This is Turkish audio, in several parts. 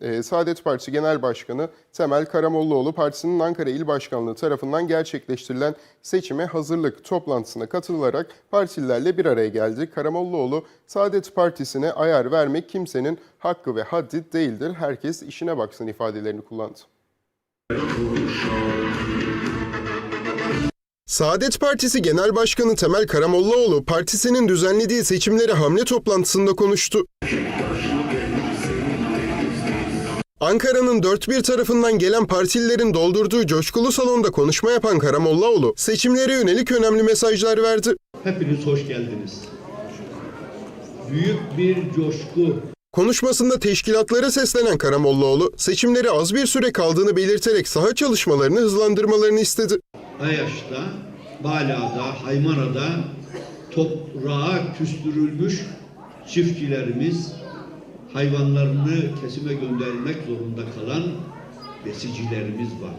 Ee, Saadet Partisi Genel Başkanı Temel Karamollaoğlu partisinin Ankara İl Başkanlığı tarafından gerçekleştirilen seçime hazırlık toplantısına katılarak partililerle bir araya geldi. Karamollaoğlu, Saadet Partisi'ne ayar vermek kimsenin hakkı ve haddi değildir. Herkes işine baksın ifadelerini kullandı. Saadet Partisi Genel Başkanı Temel Karamollaoğlu partisinin düzenlediği seçimlere hamle toplantısında konuştu. Ankara'nın dört bir tarafından gelen partililerin doldurduğu coşkulu salonda konuşma yapan Karamollaoğlu, seçimlere yönelik önemli mesajlar verdi. Hepiniz hoş geldiniz. Büyük bir coşku, Konuşmasında teşkilatlara seslenen Karamollaoğlu, seçimlere az bir süre kaldığını belirterek saha çalışmalarını hızlandırmalarını istedi. Ayaş'ta, Bala'da, Haymana'da toprağa küstürülmüş çiftçilerimiz hayvanlarını kesime göndermek zorunda kalan besicilerimiz var.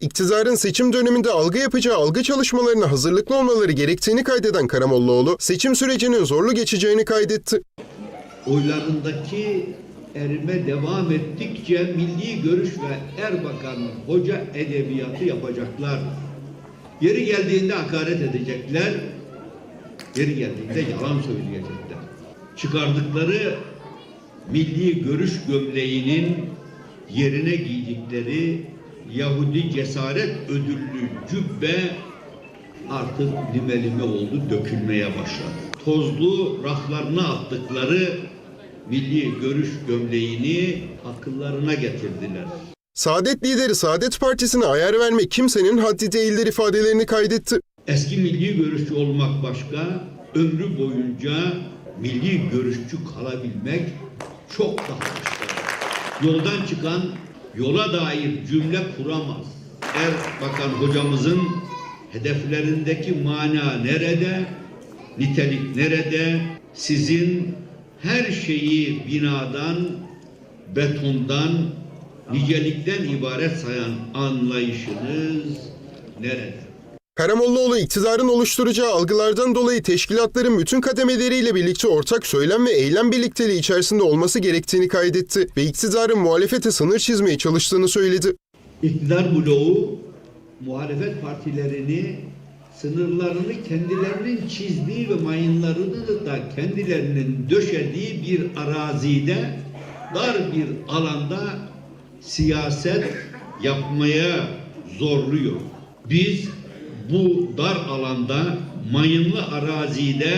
İktidarın seçim döneminde algı yapacağı algı çalışmalarına hazırlıklı olmaları gerektiğini kaydeden Karamollaoğlu, seçim sürecinin zorlu geçeceğini kaydetti. Oylarındaki erime devam ettikçe milli görüş ve Erbakan hoca edebiyatı yapacaklar. Yeri geldiğinde hakaret edecekler, yeri geldiğinde yalan söyleyecekler. Çıkardıkları milli görüş gömleğinin yerine giydikleri Yahudi cesaret ödüllü cübbe artık lime lime oldu, dökülmeye başladı. Tozlu raflarına attıkları milli görüş gömleğini akıllarına getirdiler. Saadet lideri Saadet Partisi'ne ayar vermek kimsenin haddi değildir ifadelerini kaydetti. Eski milli görüşçü olmak başka, ömrü boyunca milli görüşçü kalabilmek çok daha başka. Yoldan çıkan yola dair cümle kuramaz. Erbakan hocamızın hedeflerindeki mana nerede, nitelik nerede, sizin her şeyi binadan, betondan, nicelikten ibaret sayan anlayışınız nerede? Karamollaoğlu iktidarın oluşturacağı algılardan dolayı teşkilatların bütün kademeleriyle birlikte ortak söylem ve eylem birlikteliği içerisinde olması gerektiğini kaydetti ve iktidarın muhalefete sınır çizmeye çalıştığını söyledi. İktidar bloğu muhalefet partilerini sınırlarını kendilerinin çizdiği ve mayınlarını da kendilerinin döşediği bir arazide dar bir alanda siyaset yapmaya zorluyor. Biz bu dar alanda mayınlı arazide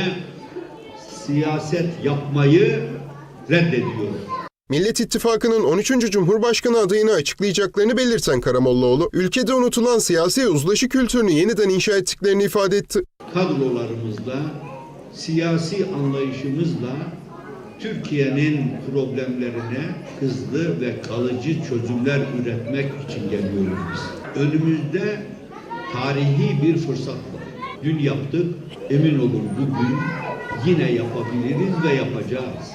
siyaset yapmayı reddediyoruz. Millet İttifakı'nın 13. Cumhurbaşkanı adayını açıklayacaklarını belirten Karamollaoğlu, ülkede unutulan siyasi uzlaşı kültürünü yeniden inşa ettiklerini ifade etti. kadrolarımızla, siyasi anlayışımızla Türkiye'nin problemlerine hızlı ve kalıcı çözümler üretmek için geliyoruz biz. Önümüzde tarihi bir fırsat var. Dün yaptık, emin olun bugün yine yapabiliriz ve yapacağız.